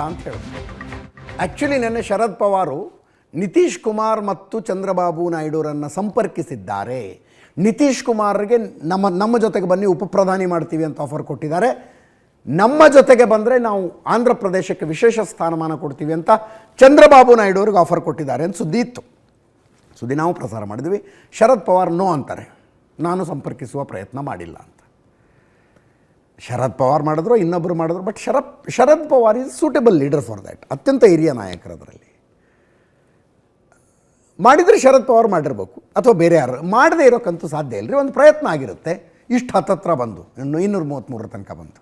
ಅಂತ ಹೇಳಿದ್ರು ಆ್ಯಕ್ಚುಲಿ ನಿನ್ನೆ ಶರದ್ ಪವಾರು ನಿತೀಶ್ ಕುಮಾರ್ ಮತ್ತು ಚಂದ್ರಬಾಬು ನಾಯ್ಡುರನ್ನು ಸಂಪರ್ಕಿಸಿದ್ದಾರೆ. ನಿತೀಶ್ ಕುಮಾರ್ಗೆ ನಮ್ಮ ನಮ್ಮ ಜೊತೆಗೆ ಬನ್ನಿ ಉಪಪ್ರಧಾನಿ ಮಾಡ್ತೀವಿ ಅಂತ ಆಫರ್ ಕೊಟ್ಟಿದ್ದಾರೆ. ನಮ್ಮ ಜೊತೆಗೆ ಬಂದರೆ ನಾವು ಆಂಧ್ರ ಪ್ರದೇಶಕ್ಕೆ ವಿಶೇಷ ಸ್ಥಾನಮಾನ ಕೊಡ್ತೀವಿ ಅಂತ ಚಂದ್ರಬಾಬು ನಾಯ್ಡು ಅವ್ರಿಗೆ ಆಫರ್ ಕೊಟ್ಟಿದ್ದಾರೆ ಅಂತ ಸುದ್ದಿ ಇತ್ತು. ಸುದ್ದಿ ನಾವು ಪ್ರಸಾರ ಮಾಡಿದ್ವಿ. ಶರದ್ ಪವಾರ್ ನೋ ಅಂತಾರೆ. ನಾನು ಸಂಪರ್ಕಿಸುವ ಪ್ರಯತ್ನ ಮಾಡಿಲ್ಲ ಅಂತ. ಶರದ್ ಪವಾರ್ ಮಾಡಿದ್ರು ಇನ್ನೊಬ್ಬರು ಮಾಡಿದ್ರು but Sharath Sharad Pawar is suitable leader for that ಅತ್ಯಂತ ಹಿರಿಯ ನಾಯಕರು ಅದರಲ್ಲಿ. ಮಾಡಿದರೆ ಶರದ್ ಪವಾರ್ ಮಾಡಿರಬೇಕು ಅಥವಾ ಬೇರೆ ಯಾರು ಮಾಡದೇ ಇರೋಕ್ಕಂತೂ ಸಾಧ್ಯ ಇಲ್ಲ ರೀ ಒಂದು ಪ್ರಯತ್ನ ಆಗಿರುತ್ತೆ. ಇಷ್ಟು ಹತ್ತತ್ರ ಬಂದು ಇನ್ನು ಇನ್ನೂರ ಮೂವತ್ತ್ಮೂರರ ತನಕ ಬಂತು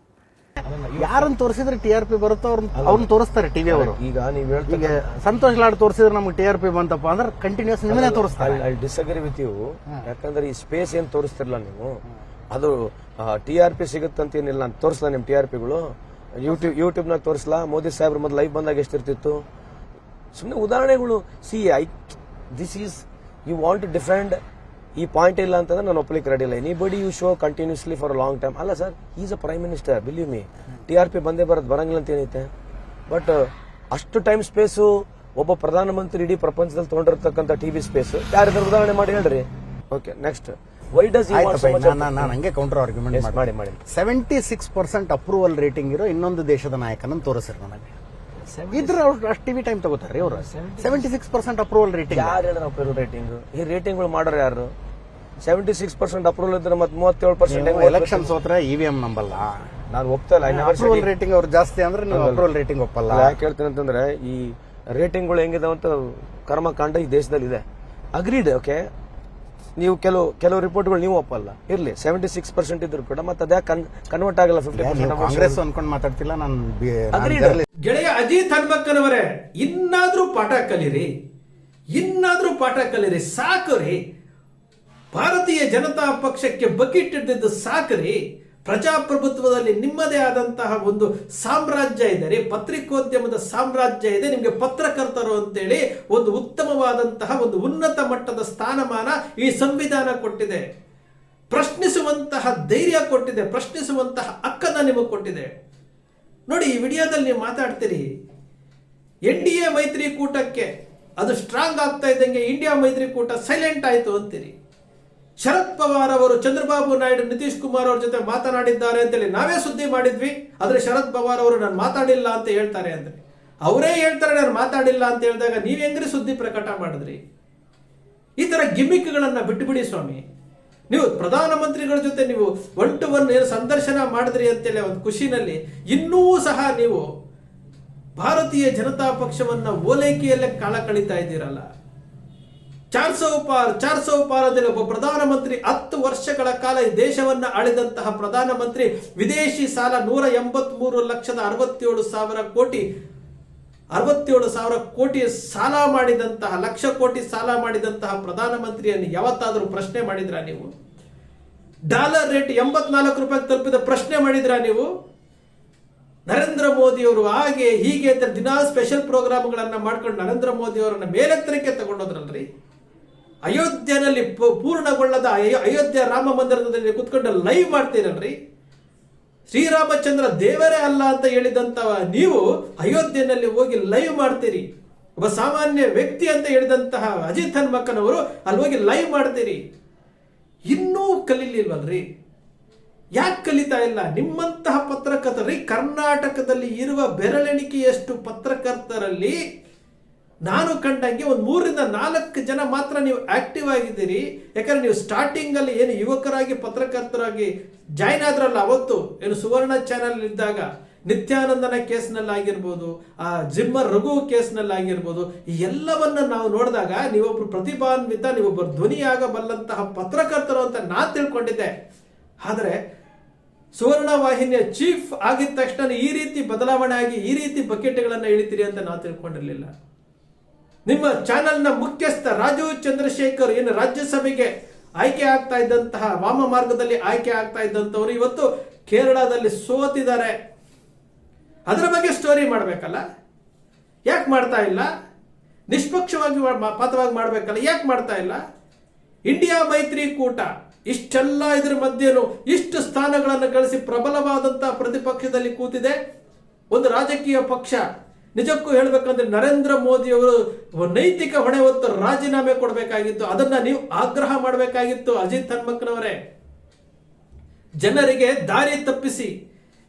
ಯಾರನ್ನು ತೋರಿಸಿದ್ರೆ ಟಿ ಆರ್ ಪಿ ಬರುತ್ತೋ ಅವ್ರನ್ನ ಅವ್ರನ್ನ ತೋರಿಸ್ತಾರೆ ಟಿ ವಿ ಅವರು. ಈಗ ನೀವು ಹೇಳ್ತೀವಿ ಈಗ ಸಂತೋಷ್ ಲಾಡ್ ತೋರಿಸಿದ್ರೆ ನಮ್ಗೆ ಟಿ ಆರ್ ಪಿ ಬಂತಪ್ಪ ಅಂದ್ರೆ ಕಂಟಿನ್ಯೂಸ್ ನಿಮ್ಮನ್ನೇ ತೋರಿಸ್ತಾರೆ. ಐ ಡಿಸಗ್ರಿ ವಿತ್ ಯು ಯಾಕಂದ್ರೆ ಈ ಸ್ಪೇಸ್ ಏನು ತೋರಿಸ್ತಿರಲ್ಲ ನೀವು? ಅದು ಟಿ ಆರ್ ಪಿ ಸಿಗುತ್ತಂತ ಏನಿಲ್ಲ ನಾನು ತೋರಿಸ್ಲಾ ನಿಮ್ಮ ಟಿ ಆರ್ ಪಿಗಳು ಯೂಟ್ಯೂಬ್ ಯೂಟ್ಯೂಬ್ನಾಗ ತೋರಿಸಲ. ಮೋದಿ ಸಾಹೇಬ್ರ ಮೊದಲು ಲೈವ್ ಬಂದಾಗ ಎಷ್ಟಿರ್ತಿತ್ತು? ಸುಮ್ಮನೆ ಉದಾಹರಣೆಗಳು. See I this is you want to defend ಈ ಪಾಯಿಂಟ್ ಇಲ್ಲ ಅಂತಂದ್ರೆ ನಾನು ಒಪ್ಪಲಿಕ್ಕೆ ರೆಡಿ ಇಲ್ಲ. Anybody you show continuously for long time ಅಲ್ಲ sir is a prime minister believe me T R P ಬಂದೇ ಬರೋದು ಬರಂಗಿಲ್ಲ ಅಂತ ಏನೈತೆ? ಬಟ್ ಅಷ್ಟು ಟೈಮ್ ಸ್ಪೇಸು ಒಬ್ಬ ಪ್ರಧಾನಮಂತ್ರಿ ಇಡೀ ಪ್ರಪಂಚದಲ್ಲಿ ಟಿ ವಿ ಸ್ಪೇಸ್ ಯಾರಿದ್ರೆ ಉದಾಹರಣೆ ಮಾಡಿ ಹೇಳ್ರಿ. ಓಕೆ ನೆಕ್ಸ್ಟ್ ವೈ ಡಸ್ ನಾನು ಹಂಗೆ ಕೌಂಟರ್ ಆರ್ಗ್ಯುಮೆಂಟ್ ಮಾಡಿ ಮಾಡಿ. Seventy six percent approval rating ಇರೋ ಇನ್ನೊಂದು ದೇಶದ ನಾಯಕನನ್ನು ತೋರಿಸಿರು ನನಗೆ. ಇದ್ರ ಅವ್ರು ಅಷ್ಟು ಟಿವಿ ಟೈಮ್ ತಗೋತಾರೆ ಇವರು. Seventy six percent approval rating ಯಾರು ಹೇಳಿದ್ರು ಅಪ್ರೂವಲ್ ರೇಟಿಂಗ್ ಈ ರೇಟಿಂಗ್ಗಳು ಮಾಡೋರು ಯಾರು? ಸೆವೆಂಟಿ ಸಿಕ್ಸ್ ಪರ್ಸೆಂಟ್ ಅಪ್ರೂವಲ್ ಇದ್ರೆ ಮತ್ತೆ ಮೂವತ್ತೇಳು ಪರ್ಸೆಂಟ್ ಎಲೆಕ್ಷನ್ ಸೋತ್ರೆ ವಿ ಎಂ ನಂಬಲ್ಲ. ನಾನು ಒಪ್ತಲ್ಲ ಅಪ್ರೂವಲ್ ರೇಟಿಂಗ್ ಅವ್ರು ಜಾಸ್ತಿ ಅಂದ್ರೆ ನೀವು ಅಪ್ರೂವಲ್ ರೇಟಿಂಗ್ ಒಪ್ಪಲ್ಲ. ಯಾಕೆ ಹೇಳ್ತೀನಿ ಅಂತಂದ್ರೆ ಈ ರೇಟಿಂಗ್ಗಳು ಹೆಂಗಿದಾವ ಅಂತ ಕರ್ಮಕಾಂಡ ಈ ದೇಶದಲ್ಲಿ ಇದೆ ಅಗ್ರೀಡ್ ಓಕೆ ನೀವು ಕೆಲವು ಕೆಲವು ರಿಪೋರ್ಟ್ಗಳು ನೀವು ಒಪ್ಪಲ್ಲ. ಇರ್ಲಿ ಸೆವೆಂಟಿ ಸಿಕ್ಸ್ ಪರ್ಸೆಂಟ್ ಇದ್ರು ಕೂಡ ಮತ್ತೆ ಅದೇ ಕನ್ವರ್ಟ್ ಆಗಲ್ಲ ಫಿಫ್ಟಿ ಕಾಂಗ್ರೆಸ್ ಅನ್ಕೊಂಡು ಮಾತಾಡ್ತಿಲ್ಲ ನಾನು. ಗೆಳೆಯ ಅಜಿತ್ ಹನ್ಮಕ್ಕನವರೇ ಇನ್ನಾದ್ರೂ ಪಾಠ ಕಲೀರಿ ಇನ್ನಾದ್ರೂ ಪಾಠ ಕಲೀರಿ ಸಾಕು ರೀ ಭಾರತೀಯ ಜನತಾ ಪಕ್ಷಕ್ಕೆ ಬಕೆಟ್ ಹಿಡಿದಿದ್ದು ಸಾಕು ರೀ ಪ್ರಜಾಪ್ರಭುತ್ವದಲ್ಲಿ ನಿಮ್ಮದೇ ಆದಂತಹ ಒಂದು ಸಾಮ್ರಾಜ್ಯ ಇದೆ ರೀ ಪತ್ರಿಕೋದ್ಯಮದ ಸಾಮ್ರಾಜ್ಯ ಇದೆ, ನಿಮಗೆ ಪತ್ರಕರ್ತರು ಅಂತೇಳಿ ಒಂದು ಉತ್ತಮವಾದಂತಹ ಒಂದು ಉನ್ನತ ಮಟ್ಟದ ಸ್ಥಾನಮಾನ ಈ ಸಂವಿಧಾನ ಕೊಟ್ಟಿದೆ. ಪ್ರಶ್ನಿಸುವಂತಹ ಧೈರ್ಯ ಕೊಟ್ಟಿದೆ, ಪ್ರಶ್ನಿಸುವಂತಹ ಹಕ್ಕನ್ನ ನಿಮಗೆ ಕೊಟ್ಟಿದೆ. ನೋಡಿ, ಈ ವಿಡಿಯೋದಲ್ಲಿ ನೀವು ಮಾತಾಡ್ತೀರಿ, ಎನ್ ಡಿ ಎ ಮೈತ್ರಿಕೂಟಕ್ಕೆ ಅದು ಸ್ಟ್ರಾಂಗ್ ಆಗ್ತಾ ಇದ್ದಂಗೆ ಇಂಡಿಯಾ ಮೈತ್ರಿಕೂಟ ಸೈಲೆಂಟ್ ಆಯಿತು ಅಂತೀರಿ. ಶರದ್ ಪವಾರ್ ಅವರು, ಚಂದ್ರಬಾಬು ನಾಯ್ಡು, ನಿತೀಶ್ ಕುಮಾರ್ ಅವ್ರ ಜೊತೆ ಮಾತನಾಡಿದ್ದಾರೆ ಅಂತೇಳಿ ನಾವೇ ಸುದ್ದಿ ಮಾಡಿದ್ವಿ. ಆದರೆ ಶರದ್ ಪವಾರ್ ಅವರು ನಾನು ಮಾತಾಡಿಲ್ಲ ಅಂತ ಹೇಳ್ತಾರೆ ಅಂದ್ರೆ, ಅವರೇ ಹೇಳ್ತಾರೆ ನಾನು ಮಾತಾಡಿಲ್ಲ ಅಂತ ಹೇಳಿದಾಗ ಹೆಂಗ್ರಿ ಸುದ್ದಿ ಪ್ರಕಟ ಮಾಡಿದ್ರಿ? ಈ ತರ ಗಿಮಿಕ್ಗಳನ್ನ ಬಿಟ್ಟುಬಿಡಿ ಸ್ವಾಮಿ. ನೀವು ಪ್ರಧಾನಮಂತ್ರಿಗಳ ಜೊತೆ ನೀವು ಒನ್ ಟು ಒನ್ ಏನು ಸಂದರ್ಶನ ಮಾಡಿದ್ರಿ ಅಂತೇಳಿ ಒಂದು ಖುಷಿನಲ್ಲಿ ಇನ್ನೂ ಸಹ ನೀವು ಭಾರತೀಯ ಜನತಾ ಪಕ್ಷವನ್ನ ಓಲೈಕೆಯಲ್ಲೇ ಕಾಲ ಕಳೀತಾ ಇದ್ದೀರಲ್ಲ. ಚಾರ್ ಸೌ ಪಾರ್ ಚಾರ್ ಸೌ ಪಾರ್ ಅಂತೇಳಿ ಒಬ್ಬ ಪ್ರಧಾನಮಂತ್ರಿ ಹತ್ತು ವರ್ಷಗಳ ಕಾಲ ಈ ದೇಶವನ್ನ ಆಳಿದಂತಹ ಪ್ರಧಾನಮಂತ್ರಿ ವಿದೇಶಿ ಸಾಲ ನೂರ ಎಂಬತ್ಮೂರು ಲಕ್ಷದ ಅರವತ್ತೇಳು ಸಾವಿರ ಕೋಟಿ, ಅರವತ್ತೇಳು ಸಾವಿರ ಕೋಟಿ ಸಾಲ ಮಾಡಿದಂತಹ, ಲಕ್ಷ ಕೋಟಿ ಸಾಲ ಮಾಡಿದಂತಹ ಪ್ರಧಾನಮಂತ್ರಿಯನ್ನು ಯಾವತ್ತಾದರೂ ಪ್ರಶ್ನೆ ಮಾಡಿದ್ರಾ ನೀವು? ಡಾಲರ್ ರೇಟ್ ಎಂಬತ್ನಾಲ್ಕು ರೂಪಾಯಿ ತಲುಪಿದ ಪ್ರಶ್ನೆ ಮಾಡಿದ್ರಾ ನೀವು? ನರೇಂದ್ರ ಮೋದಿ ಅವರು ಹಾಗೆ ಹೀಗೆ ಅಂತ ದಿನಾ ಸ್ಪೆಷಲ್ ಪ್ರೋಗ್ರಾಮ್ಗಳನ್ನು ಮಾಡ್ಕೊಂಡು ನರೇಂದ್ರ ಮೋದಿ ಅವರನ್ನ ಮೇಲೆತ್ತರಕ್ಕೆ ತಗೊಂಡೋದ್ರಲ್ರಿ? ಅಯೋಧ್ಯೆನಲ್ಲಿ ಪೂ- ಪೂರ್ಣಗೊಳ್ಳದ ಅಯೋಧ್ಯ ರಾಮ ಮಂದಿರದಲ್ಲಿ ಕುತ್ಕೊಂಡು ಲೈವ್ ಮಾಡ್ತೀರಲ್ರಿ ಶ್ರೀರಾಮಚಂದ್ರ ದೇವರೇ ಅಲ್ಲ ಅಂತ ಹೇಳಿದಂತವ ನೀವು ಅಯೋಧ್ಯೆಯಲ್ಲಿ ಹೋಗಿ ಲೈವ್ ಮಾಡ್ತೀರಿ. ಒಬ್ಬ ಸಾಮಾನ್ಯ ವ್ಯಕ್ತಿ ಅಂತ ಹೇಳಿದಂತಹ ಅಜಿತ್ ಹನ್ಮಕ್ಕನವರು ಅಲ್ಲಿ ಹೋಗಿ ಲೈವ್ ಮಾಡ್ತೀರಿ. ಇನ್ನೂ ಕಲೀಲಿಲ್ವಲ್ರಿ? ಯಾಕೆ ಕಲಿತಾ ಇಲ್ಲ? ನಿಮ್ಮಂತಹ ಪತ್ರಕರ್ತರಿ ಕರ್ನಾಟಕದಲ್ಲಿ ಇರುವ ಬೆರಳೆಣಿಕೆಯಷ್ಟು ಪತ್ರಕರ್ತರಲ್ಲಿ ನಾನು ಕಂಡಂಗೆ ಒಂದು ಮೂರರಿಂದ ನಾಲ್ಕು ಜನ ಮಾತ್ರ ನೀವು ಆಕ್ಟಿವ್ ಆಗಿದ್ದೀರಿ. ಯಾಕಂದ್ರೆ ನೀವು ಸ್ಟಾರ್ಟಿಂಗ್ ಅಲ್ಲಿ ಏನು ಯುವಕರಾಗಿ, ಪತ್ರಕರ್ತರಾಗಿ ಜಾಯ್ನ್ ಆದ್ರಲ್ಲ ಅವತ್ತು, ಏನು ಸುವರ್ಣ ಚಾನಲ್ ಇದ್ದಾಗ, ನಿತ್ಯಾನಂದನ ಕೇಸ್ನಲ್ಲಿ ಆಗಿರ್ಬೋದು, ಆ ಜಿಮ್ಮ ರಘು ಕೇಸ್ನಲ್ಲಿ ಆಗಿರ್ಬೋದು ಎಲ್ಲವನ್ನ ನಾವು ನೋಡಿದಾಗ ನೀವೊಬ್ರು ಪ್ರತಿಭಾನ್ವಿತ ನೀವೊಬ್ಬರು ಧ್ವನಿಯಾಗಬಲ್ಲಂತಹ ಪತ್ರಕರ್ತರು ಅಂತ ನಾನು ತಿಳ್ಕೊಂಡಿದ್ದೆ. ಆದರೆ ಸುವರ್ಣ ವಾಹಿನಿಯ ಚೀಫ್ ಆಗಿದ ತಕ್ಷಣ ಈ ರೀತಿ ಬದಲಾವಣೆ ಆಗಿ, ಈ ರೀತಿ ಬಕೆಟ್ಗಳನ್ನು ಇಳಿತೀರಿ ಅಂತ ನಾನು ತಿಳ್ಕೊಂಡಿರಲಿಲ್ಲ. ನಿಮ್ಮ ಚಾನೆಲ್ನ ಮುಖ್ಯಸ್ಥ ರಾಜೀವ್ ಚಂದ್ರಶೇಖರ್ ಏನು ರಾಜ್ಯಸಭೆಗೆ ಆಯ್ಕೆ ಆಗ್ತಾ ಇದ್ದಂತಹ ವಾಮ ಮಾರ್ಗದಲ್ಲಿ ಆಯ್ಕೆ ಆಗ್ತಾ ಇದ್ದಂಥವ್ರು ಇವತ್ತು ಕೇರಳದಲ್ಲಿ ಸೋತಿದ್ದಾರೆ. ಅದರ ಬಗ್ಗೆ ಸ್ಟೋರಿ ಮಾಡಬೇಕಲ್ಲ? ಯಾಕೆ ಮಾಡ್ತಾ ಇಲ್ಲ? ನಿಷ್ಪಕ್ಷವಾಗಿ ಪಾತ್ರವಾಗಿ ಮಾಡಬೇಕಲ್ಲ? ಯಾಕೆ ಮಾಡ್ತಾ ಇಲ್ಲ? ಇಂಡಿಯಾ ಮೈತ್ರಿಕೂಟ ಇಷ್ಟೆಲ್ಲ ಇದ್ರ ಮಧ್ಯೆನೂ ಇಷ್ಟು ಸ್ಥಾನಗಳನ್ನು ಗಳಿಸಿ ಪ್ರಬಲವಾದಂತಹ ಪ್ರತಿಪಕ್ಷದಲ್ಲಿ ಕೂತಿದೆ. ಒಂದು ರಾಜಕೀಯ ಪಕ್ಷ ನಿಜಕ್ಕೂ ಹೇಳಬೇಕಂದ್ರೆ ನರೇಂದ್ರ ಮೋದಿ ಅವರು ನೈತಿಕ ಹೊಣೆ ಹೊತ್ತು ರಾಜೀನಾಮೆ ಕೊಡಬೇಕಾಗಿತ್ತು, ಅದನ್ನ ನೀವು ಆಗ್ರಹ ಮಾಡಬೇಕಾಗಿತ್ತು ಅಜಿತ್ ಹನ್ಮಕ್ನವರೇ ಜನರಿಗೆ ದಾರಿ ತಪ್ಪಿಸಿ.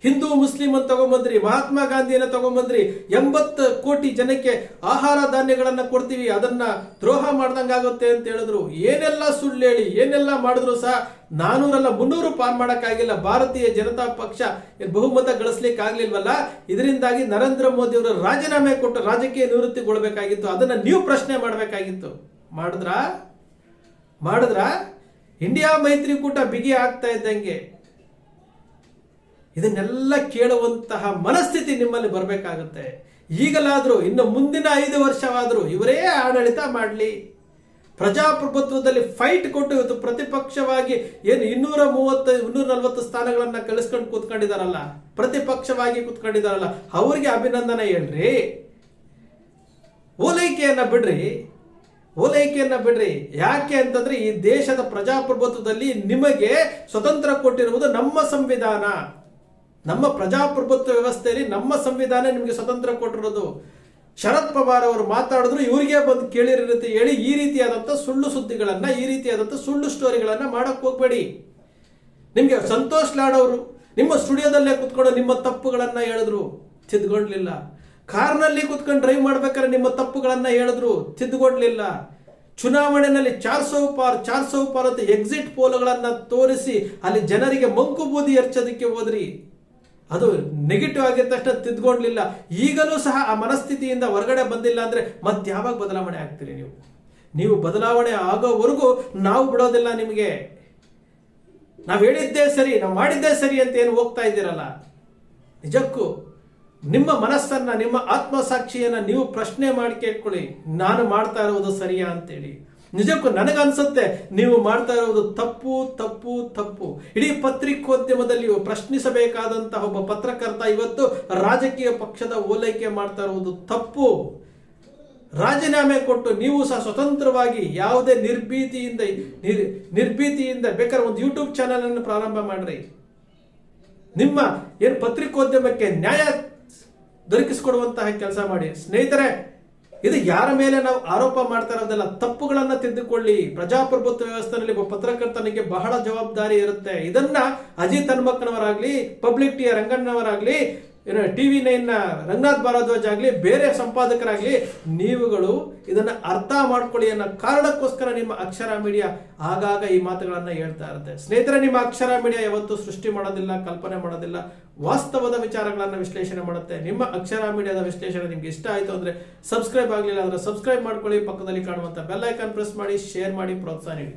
ಹಿಂದೂ ಮುಸ್ಲಿಂ ಅಂತ ತಗೊಂಬಂದ್ರಿ, ಮಹಾತ್ಮ ಗಾಂಧಿಯನ್ನ ತಗೊಂಬಂದ್ರಿ, ಎಂಬತ್ತು ಕೋಟಿ ಜನಕ್ಕೆ ಆಹಾರ ಧಾನ್ಯಗಳನ್ನ ಕೊಡ್ತೀವಿ, ಅದನ್ನ ದ್ರೋಹ ಮಾಡ್ದಂಗಾಗುತ್ತೆ ಅಂತ ಹೇಳಿದ್ರು. ಏನೆಲ್ಲ ಸುಳ್ಳು ಹೇಳಿ, ಏನೆಲ್ಲ ಮಾಡಿದ್ರು ಸಹ ನಾನೂರಲ್ಲ ಮುನ್ನೂರು ಪಾರ್ ಮಾಡೋಕ್ಕಾಗಿಲ್ಲ. ಭಾರತೀಯ ಜನತಾ ಪಕ್ಷ ಬಹುಮತ ಗಳಿಸ್ಲಿಕ್ಕೆ ಆಗ್ಲಿಲ್ವಲ್ಲ ಇದರಿಂದಾಗಿ ನರೇಂದ್ರ ಮೋದಿ ಅವರು ರಾಜೀನಾಮೆ ಕೊಟ್ಟು ರಾಜಕೀಯ ನಿವೃತ್ತಿಗೊಳ್ಬೇಕಾಗಿತ್ತು. ಅದನ್ನ ನೀವು ಪ್ರಶ್ನೆ ಮಾಡಬೇಕಾಗಿತ್ತು. ಮಾಡಿದ್ರಾ? ಮಾಡಿದ್ರ? ಇಂಡಿಯಾ ಮೈತ್ರಿಕೂಟ ಬಿಗಿ ಆಗ್ತಾ ಇದ್ದಂಗೆ. ಇದನ್ನೆಲ್ಲ ಕೇಳುವಂತಹ ಮನಸ್ಥಿತಿ ನಿಮ್ಮಲ್ಲಿ ಬರಬೇಕಾಗುತ್ತೆ. ಈಗಲಾದರೂ, ಇನ್ನು ಮುಂದಿನ ಐದು ವರ್ಷವಾದರೂ ಇವರೇ ಆಡಳಿತ ಮಾಡಲಿ. ಪ್ರಜಾಪ್ರಭುತ್ವದಲ್ಲಿ ಫೈಟ್ ಕೊಟ್ಟು ಇವತ್ತು ಪ್ರತಿಪಕ್ಷವಾಗಿ ಏನು ಇನ್ನೂರ ಮೂವತ್ತು, ಇನ್ನೂರ ನಲವತ್ತು ಸ್ಥಾನಗಳನ್ನ ಕಳಿಸ್ಕೊಂಡು ಕೂತ್ಕೊಂಡಿದಾರಲ್ಲ, ಪ್ರತಿಪಕ್ಷವಾಗಿ ಕೂತ್ಕೊಂಡಿದಾರಲ್ಲ, ಅವರಿಗೆ ಅಭಿನಂದನೆ ಹೇಳ್ರಿ. ಓಲೈಕೆಯನ್ನ ಬಿಡ್ರಿ. ಓಲೈಕೆಯನ್ನ ಬಿಡ್ರಿ. ಯಾಕೆ ಅಂತಂದ್ರೆ ಈ ದೇಶದ ಪ್ರಜಾಪ್ರಭುತ್ವದಲ್ಲಿ ನಿಮಗೆ ಸ್ವತಂತ್ರ ಕೊಟ್ಟಿರುವುದು ನಮ್ಮ ಸಂವಿಧಾನ. ನಮ್ಮ ಪ್ರಜಾಪ್ರಭುತ್ವ ವ್ಯವಸ್ಥೆಯಲ್ಲಿ ನಮ್ಮ ಸಂವಿಧಾನ ನಿಮಗೆ ಸ್ವತಂತ್ರ ಕೊಟ್ಟಿರೋದು. ಶರದ್ ಪವಾರ್ ಅವರು ಮಾತಾಡಿದ್ರು, ಇವರಿಗೆ ಬಂದು ಕೇಳಿರುತ್ತೆ ಹೇಳಿ ಈ ರೀತಿಯಾದಂಥ ಸುಳ್ಳು ಸುದ್ದಿಗಳನ್ನು, ಈ ರೀತಿಯಾದಂಥ ಸುಳ್ಳು ಸ್ಟೋರಿಗಳನ್ನು ಮಾಡೋಕೆ ಹೋಗಬೇಡಿ. ನಿಮಗೆ ಸಂತೋಷ್ ಲಾಡ್ ಅವರು ನಿಮ್ಮ ಸ್ಟುಡಿಯೋದಲ್ಲೇ ಕುತ್ಕೊಂಡು ನಿಮ್ಮ ತಪ್ಪುಗಳನ್ನು ಹೇಳಿದ್ರು, ತಿದ್ಕೊಂಡ್ಲಿಲ್ಲ. ಕಾರ್ನಲ್ಲಿ ಕುತ್ಕೊಂಡು ಡ್ರೈವ್ ಮಾಡ್ಬೇಕಾದ್ರೆ ನಿಮ್ಮ ತಪ್ಪುಗಳನ್ನು ಹೇಳಿದ್ರು ತಿದ್ದುಕೊಡ್ಲಿಲ್ಲ ಚುನಾವಣೆಯಲ್ಲಿ ಚಾರ್ ಸೌ ಪಾರ್, ಚಾರ್ ಸೌ ಪಾರ್ ಅಂತ ಎಕ್ಸಿಟ್ ಪೋಲ್ಗಳನ್ನು ತೋರಿಸಿ ಅಲ್ಲಿ ಜನರಿಗೆ ಮಂಕು ಬೂದಿ ಎರ್ಚೋದಕ್ಕೆ ಹೋದ್ರಿ. ಅದು ನೆಗೆಟಿವ್ ಆಗಿದ ತಕ್ಷಣ ತಿದ್ಕೊಂಡ್ಲಿಲ್ಲ. ಈಗಲೂ ಸಹ ಆ ಮನಸ್ಥಿತಿಯಿಂದ ಹೊರಗಡೆ ಬಂದಿಲ್ಲ ಅಂದ್ರೆ ಮತ್ತೆ ಯಾವಾಗ ಬದಲಾವಣೆ ಆಗ್ತೀರಿ ನೀವು? ನೀವು ಬದಲಾವಣೆ ಆಗೋವರೆಗೂ ನಾವು ಬಿಡೋದಿಲ್ಲ ನಿಮಗೆ. ನಾವು ಹೇಳಿದ್ದೇ ಸರಿ, ನಾವು ಮಾಡಿದ್ದೇ ಸರಿ ಅಂತ ಏನು ಹೋಗ್ತಾ ಇದ್ದೀರಲ್ಲ? ನಿಜಕ್ಕೂ ನಿಮ್ಮ ಮನಸ್ಸನ್ನ, ನಿಮ್ಮ ಆತ್ಮಸಾಕ್ಷಿಯನ್ನ ನೀವು ಪ್ರಶ್ನೆ ಮಾಡಿ ಕೇಳ್ಕೊಳ್ಳಿ. ನಾನು ಮಾಡ್ತಾ ಇರೋದು ಸರಿಯಾ ಅಂತೇಳಿ. ನಿಜಕ್ಕೂ ನನಗನ್ಸುತ್ತೆ ನೀವು ಮಾಡ್ತಾ ಇರೋದು ತಪ್ಪು ತಪ್ಪು ತಪ್ಪು. ಇಡೀ ಪತ್ರಿಕೋದ್ಯಮದಲ್ಲಿ ಪ್ರಶ್ನಿಸಬೇಕಾದಂತಹ ಒಬ್ಬ ಪತ್ರಕರ್ತ ಇವತ್ತು ರಾಜಕೀಯ ಪಕ್ಷದ ಓಲೈಕೆ ಮಾಡ್ತಾ ಇರುವುದು ತಪ್ಪು. ರಾಜೀನಾಮೆ ಕೊಟ್ಟು ನೀವು ಸಹ ಸ್ವತಂತ್ರವಾಗಿ ಯಾವುದೇ ನಿರ್ಭೀತಿಯಿಂದ, ನಿರ್, ನಿರ್ಭೀತಿಯಿಂದ ಬೇಕಾದ್ರೆ ಒಂದು ಯೂಟ್ಯೂಬ್ ಚಾನಲ್ ಅನ್ನು ಪ್ರಾರಂಭ ಮಾಡ್ರಿ. ನಿಮ್ಮ ಏನು ಪತ್ರಿಕೋದ್ಯಮಕ್ಕೆ ನ್ಯಾಯ ದೊರಕಿಸಿಕೊಡುವಂತಹ ಕೆಲಸ ಮಾಡಿ. ಸ್ನೇಹಿತರೆ ಇದು ಯಾರ ಮೇಲೆ ನಾವು ಆರೋಪ ಮಾಡ್ತಾ ಅದೆಲ್ಲ ತಪ್ಪುಗಳನ್ನ ತಿದ್ದುಕೊಳ್ಳಿ. ಪ್ರಜಾಪ್ರಭುತ್ವ ವ್ಯವಸ್ಥೆಯಲ್ಲಿ ಒಬ್ಬ ಪತ್ರಕರ್ತನಿಗೆ ಬಹಳ ಜವಾಬ್ದಾರಿ ಇರುತ್ತೆ. ಇದನ್ನ ಅಜಿತ್ ಹನ್ಮಕ್ಕನವರಾಗ್ಲಿ ಪಬ್ಲಿಕ್ ಟಿ ರಂಗಣ್ಣವರಾಗ್ಲಿ ಏನು ಟಿವಿ ನೈನ್ನ ರಂಗನಾಥ್ ಭಾರದ್ವಾಜ್ ಆಗಲಿ, ಬೇರೆ ಸಂಪಾದಕರಾಗಲಿ, ನೀವುಗಳು ಇದನ್ನು ಅರ್ಥ ಮಾಡ್ಕೊಳ್ಳಿ ಅನ್ನೋ ಕಾರಣಕ್ಕೋಸ್ಕರ ನಿಮ್ಮ ಅಕ್ಷರ ಮೀಡಿಯಾ ಆಗಾಗ ಈ ಮಾತುಗಳನ್ನ ಹೇಳ್ತಾ ಇರುತ್ತೆ. ಸ್ನೇಹಿತರೆ, ನಿಮ್ಮ ಅಕ್ಷರ ಮೀಡಿಯಾ ಯಾವತ್ತೂ ಸೃಷ್ಟಿ ಮಾಡೋದಿಲ್ಲ, ಕಲ್ಪನೆ ಮಾಡೋದಿಲ್ಲ, ವಾಸ್ತವದ ವಿಚಾರಗಳನ್ನು ವಿಶ್ಲೇಷಣೆ ಮಾಡುತ್ತೆ. ನಿಮ್ಮ ಅಕ್ಷರ ಮೀಡಿಯಾದ ವಿಶ್ಲೇಷಣೆ ನಿಮ್ಗೆ ಇಷ್ಟ ಆಯ್ತು ಅಂದ್ರೆ ಸಬ್ಸ್ಕ್ರೈಬ್ ಆಗಲಿಲ್ಲ ಅಂದ್ರೆ ಸಬ್ಸ್ಕ್ರೈಬ್ ಮಾಡ್ಕೊಳ್ಳಿ. ಪಕ್ಕದಲ್ಲಿ ಕಾಣುವಂತ ಬೆಲ್ ಐಕಾನ್ ಪ್ರೆಸ್ ಮಾಡಿ, ಶೇರ್ ಮಾಡಿ, ಪ್ರೋತ್ಸಾಹ ನೀಡಿ.